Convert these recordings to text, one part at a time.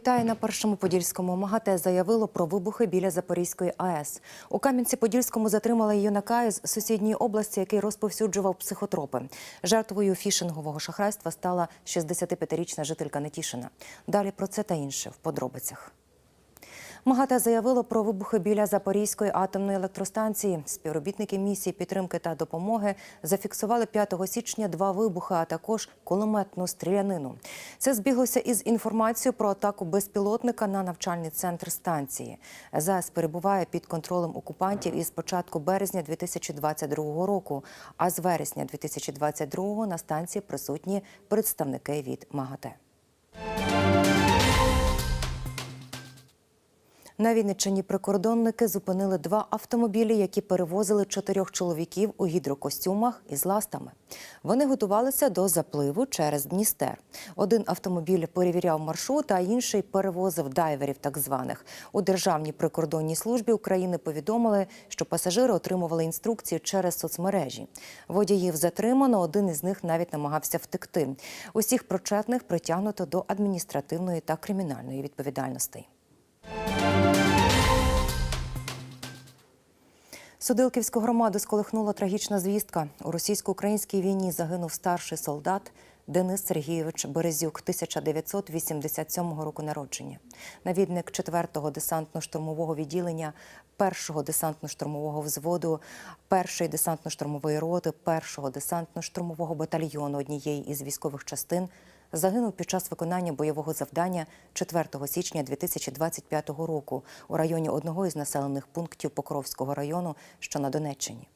Вітаю на першому подільському. МАГАТЕ заявило про вибухи біля Запорізької АЕС. У Кам'янці-Подільському затримали юнака з сусідньої області, який розповсюджував психотропи. Жертвою фішингового шахрайства стала 65-річна жителька Нетішина. Далі про це та інше в подробицях. МАГАТЕ заявило про вибухи біля Запорізької атомної електростанції. Співробітники місії підтримки та допомоги зафіксували 5 січня два вибухи, а також кулеметну стрілянину. Це збіглося із інформацією про атаку безпілотника на навчальний центр станції. ЗАЕС перебуває під контролем окупантів із початку березня 2022 року. А з вересня 2022 на станції присутні представники від МАГАТЕ. На Вінниччині прикордонники зупинили два автомобілі, які перевозили чотирьох чоловіків у гідрокостюмах із ластами. Вони готувалися до запливу через Дністер. Один автомобіль перевіряв маршрут, а інший перевозив дайверів, так званих. У Державній прикордонній службі України повідомили, що пасажири отримували інструкції через соцмережі. Водіїв затримано, один із них навіть намагався втекти. Усіх причетних притягнуто до адміністративної та кримінальної відповідальності. Судилківську громаду сколихнула трагічна звістка. У російсько-українській війні загинув старший солдат Денис Сергійович Березюк, 1987 року народження. Навідник 4-го десантно-штурмового відділення, 1-го десантно-штурмового взводу, 1-ї десантно-штурмової роти, 1-го десантно-штурмового батальйону однієї із військових частин загинув під час виконання бойового завдання 4 січня 2025 року у районі одного із населених пунктів Покровського району, що на Донеччині.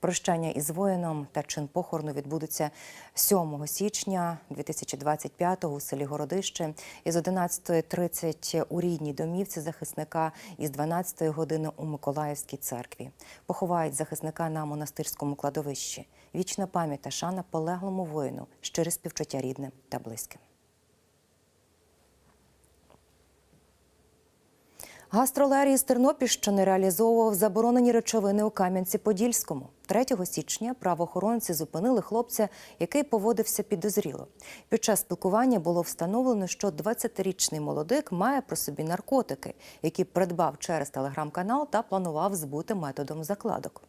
Прощання із воїном та чин похорону відбудуться 7 січня 2025 у селі Городище із 11.30 у рідній домівці захисника із 12 години у Миколаївській церкві. Поховають захисника на монастирському кладовищі. Вічна пам'ять та шана полеглому воїну, щире співчуття рідним та близьким. Гастролерій з Тернопільщини реалізовував заборонені речовини у Кам'янці-Подільському. 3 січня правоохоронці зупинили хлопця, який поводився підозріло. Під час спілкування було встановлено, що 20-річний молодик має про собі наркотики, які придбав через телеграм-канал та планував збути методом закладок.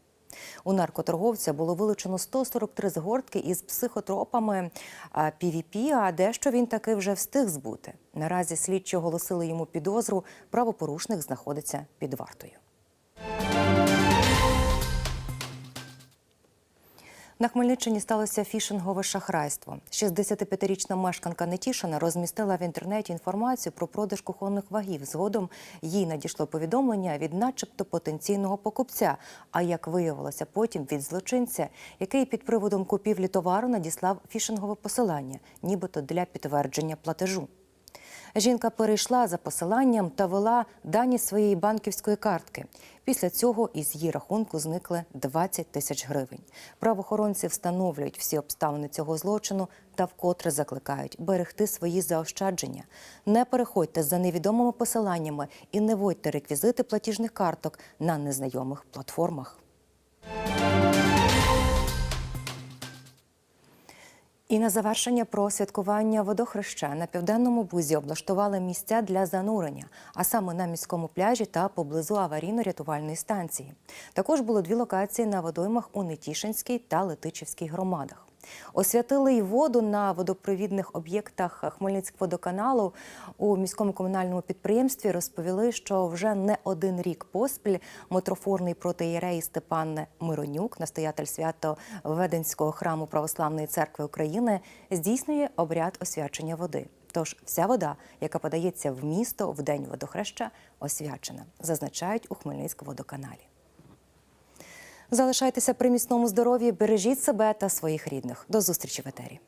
У наркоторговця було вилучено 143 згортки із психотропами PVP, а дещо він таки вже встиг збути. Наразі слідчі оголосили йому підозру. Правопорушник знаходиться під вартою. На Хмельниччині сталося фішингове шахрайство. 65-річна мешканка Нетішина розмістила в інтернеті інформацію про продаж кухонних вагів. Згодом їй надійшло повідомлення від, начебто, потенційного покупця. А як виявилося, потім від злочинця, який під приводом купівлі товару надіслав фішингове посилання, нібито для підтвердження платежу. Жінка перейшла за посиланням та вела дані своєї банківської картки. Після цього із її рахунку зникли 20 тисяч гривень. Правоохоронці встановлюють всі обставини цього злочину та вкотре закликають берегти свої заощадження. Не переходьте за невідомими посиланнями і не вводьте реквізити платіжних карток на незнайомих платформах. І на завершення про святкування водохреща на південному бузі облаштували місця для занурення, а саме на міському пляжі та поблизу аварійно-рятувальної станції. Також було дві локації на водоймах у Нетішинській та Летичівській громадах. Освятили й воду на водопровідних об'єктах Хмельницькводоканалу у міському комунальному підприємстві. Розповіли, що вже не один рік поспіль митрофорний протиєрей Степан Миронюк, настоятель свято Веденського храму Православної церкви України, здійснює обряд освячення води. Тож вся вода, яка подається в місто в день водохреща, освячена, зазначають у Хмельницькводоканалі. Залишайтеся при міцному здоров'ї, бережіть себе та своїх рідних. До зустрічі в етері.